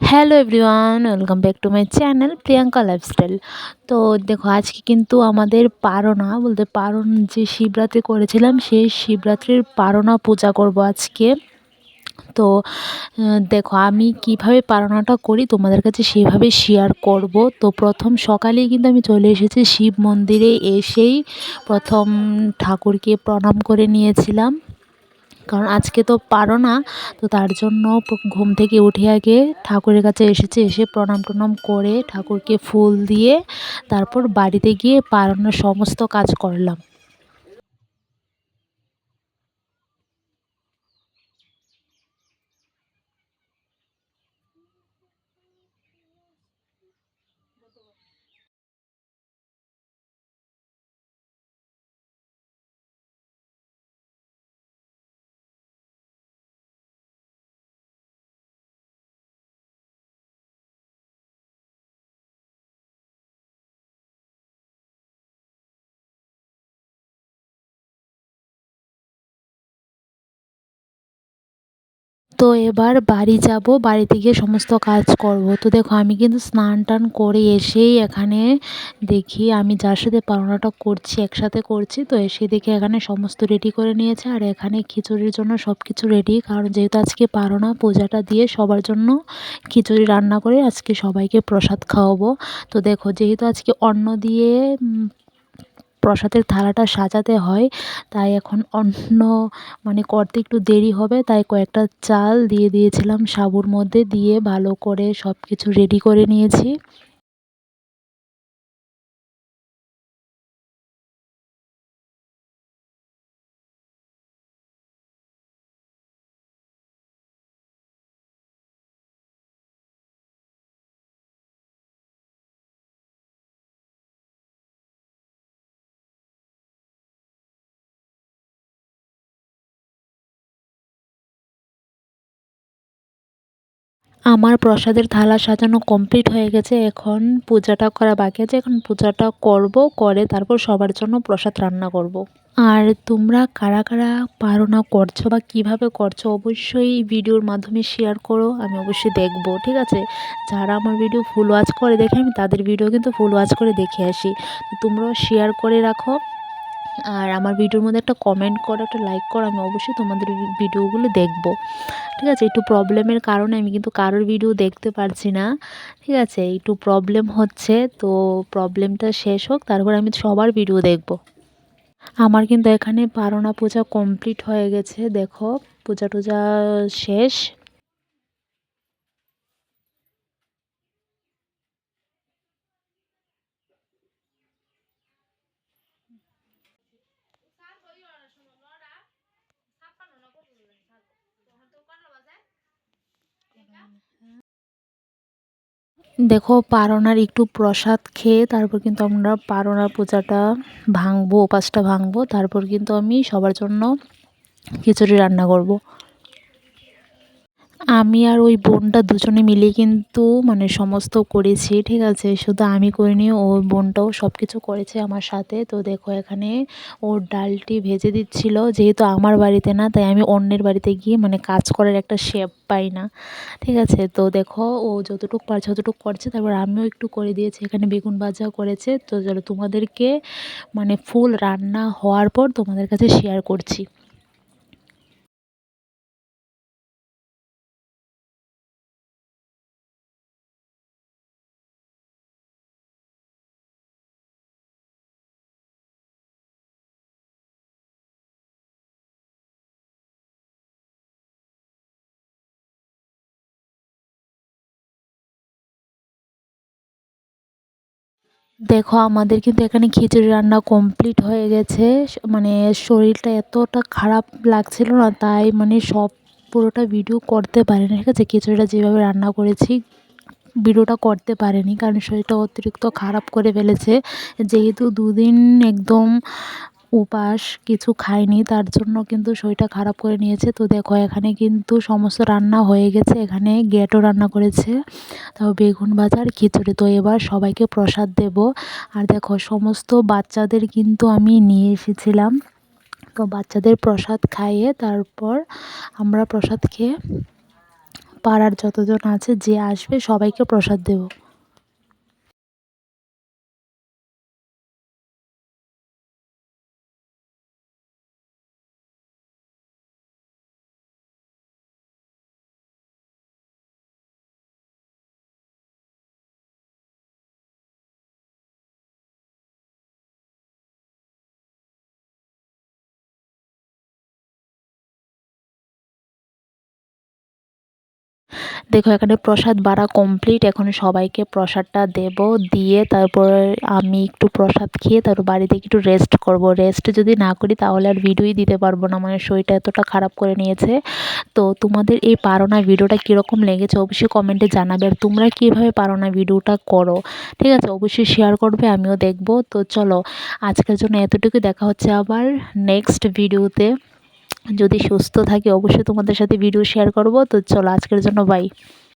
Hello everyone welcome back to my channel Priyanka lifestyle তো দেখো, আজকে কিন্তু আমাদের পারনা, বলতে পারণ যে শিবরাত্রি করেছিলাম, সেই শিবরাত্রির পারনা পূজা করব আজকে। তো দেখো, আমি কীভাবে পারনাটা করি তোমাদের কাছে সেভাবে শেয়ার করব। তো প্রথম সকালেই কিন্তু আমি চলে এসেছি শিব মন্দিরে এসেই প্রথম ঠাকুরকে প্রণাম করে নিয়েছিলাম। কারণ আজকে তো পারো না, তো তার জন্য ঘুম থেকে উঠে আগে ঠাকুরের কাছে এসেছে, এসে প্রণাম টনাম করে ঠাকুরকে ফুল দিয়ে তারপর বাড়িতে গিয়ে পারানোর সমস্ত কাজ করলাম। তো এবার বাড়ি যাব, বাড়িতে গিয়ে সমস্ত কাজ করব। তো দেখো, আমি কিন্তু স্নান টান করে এসেই এখানে দেখি, আমি যার সাথে পাওনাটা করছি, একসাথে করছি, তো এসে দেখি এখানে সমস্ত রেডি করে নিয়েছে। আর এখানে খিচুড়ির জন্য সব কিছু রেডি কারণ যেহেতু আজকে পারোনা, পূজাটা দিয়ে সবার জন্য খিচুড়ি রান্না করে আজকে সবাইকে প্রসাদ খাওয়াবো। তো দেখো, যেহেতু আজকে অন্ন দিয়ে প্রসাদের থালাটা সাজাতে হয়। তাই এখন অন্য মানে করতে একটু দেরি হবে, তাই কয়েকটা চাল দিয়ে দিয়েছিলাম সাবুর মধ্যে দিয়ে ভালো করে সব কিছু রেডি করে নিয়েছি। আমার প্রসাদের থালা সাজানো কমপ্লিট হয়ে গেছে। এখন পূজাটা করা বাকি আছে। এখন পূজাটা করব, করে তারপর সবার জন্য প্রসাদ রান্না করব। আর তোমরা কারা কারা পারো না করছ বা কীভাবে করছ অবশ্যই ভিডিওর মাধ্যমে শেয়ার করো, আমি অবশ্যই দেখব, ঠিক আছে? যারা আমার ভিডিও ফুল ওয়াচ করে দেখে, আমি তাদের ভিডিও কিন্তু ফুল ওয়াচ করে দেখে আসি। তোমরাও শেয়ার করে রাখো। আর আমার ভিডিওর মধ্যে একটা কমেন্ট করো, একটা লাইক করো, আমি অবশ্যই তোমাদের ভিডিওগুলো দেখব। ঠিক আছে? একটু প্রবলেমের কারণে আমি কিন্তু কারোর ভিডিও দেখতে পারছি না। ঠিক আছে? একটু প্রবলেম হচ্ছে, তো প্রবলেমটা শেষ হোক, তারপর আমি সবার ভিডিও দেখব। আমার কিন্তু এখানে পারনা পূজা কমপ্লিট হয়ে গেছে, দেখো। পূজা টুজা শেষ। দেখো, পারনার একটু প্রসাদ খেয়ে তারপর কিন্তু আমরা পারনার পূজাটা ভাঙবো উপাসটা ভাঙবো তারপর কিন্তু আমি সবার জন্য খিচুড়ি রান্না করব। আমি আর ওই বোনটা দুজনে মিলে কিন্তু মানে সমস্ত করেছি, ঠিক আছে? শুধু আমি করিনি ওই বোনটাও সব কিছু করেছে আমার সাথে। তো দেখো, এখানে ওর ডালটি ভেজে দিচ্ছিল। যেহেতু আমার বাড়িতে না, তাই আমি অন্যের বাড়িতে গিয়ে মানে কাজ করার একটা শেপ পাই না, ঠিক আছে? তো দেখো, ও যতটুকু পারছে, ততটুকু করছে। তারপর আমিও একটু করে দিয়েছি। এখানে বেগুন ভাজা করেছে। তো তোমাদেরকে মানে ফুল রান্না হওয়ার পর তোমাদের কাছে শেয়ার করছি। দেখো, আমাদের কিন্তু এখানে খিচুড়ি রান্না কমপ্লিট হয়ে গেছে। মানে শরীরটা এতটা খারাপ লাগছিল না, তাই মানে সব পুরোটা ভিডিও করতে পারেনি। ঠিক আছে? খিচুড়িটা যেভাবে রান্না করেছি ভিডিওটা করতে পারেনি, কারণ শরীরটা অতিরিক্ত খারাপ করে ফেলেছে। যেহেতু দুদিন একদম উপাস কিছু খায়নি, তার জন্য কিন্তু শরীরটা খারাপ করে নিয়েছে। তো দেখো, এখানে কিন্তু সমস্ত রান্না হয়ে গেছে। এখানে গেটও রান্না করেছে। তাও বেগুন ভাজা আর খিচুড়ি। তো এবার সবাইকে প্রসাদ দেব। আর দেখো, সমস্ত বাচ্চাদের কিন্তু আমি নিয়ে এসেছিলাম। তো বাচ্চাদের প্রসাদ খাইয়ে তারপর আমরা প্রসাদ খেয়ে পাড়ার যতজন আছে যে আসবে সবাইকে প্রসাদ দেবো। দেখো, এখানে প্রসাদ বাড়া কমপ্লিট এখন সবাইকে প্রসাদটা দেব, দিয়ে তারপর আমি একটু প্রসাদ খেয়ে তারপর বাড়িতে একটু রেস্ট করব। রেস্ট যদি না করি, তাহলে আর ভিডিওই দিতে পারব না। মানে শরীরটা এতটা খারাপ করে নিয়েছে। তো তোমাদের এই পারোনা ভিডিওটা কীরকম লেগেছে অবশ্যই কমেন্টে জানাবে। আর তোমরা কীভাবে পারোনা ভিডিওটা করো? ঠিক আছে, অবশ্যই শেয়ার করবে, আমিও দেখব। তো চলো, আজকের জন্য এতটুকু দেখা হচ্ছে আবার নেক্সট ভিডিওতে যদি সুস্থ থাকি অবশ্যই তোমাদের সাথে ভিডিও শেয়ার করব। তো চলো আজকের জন্য বাই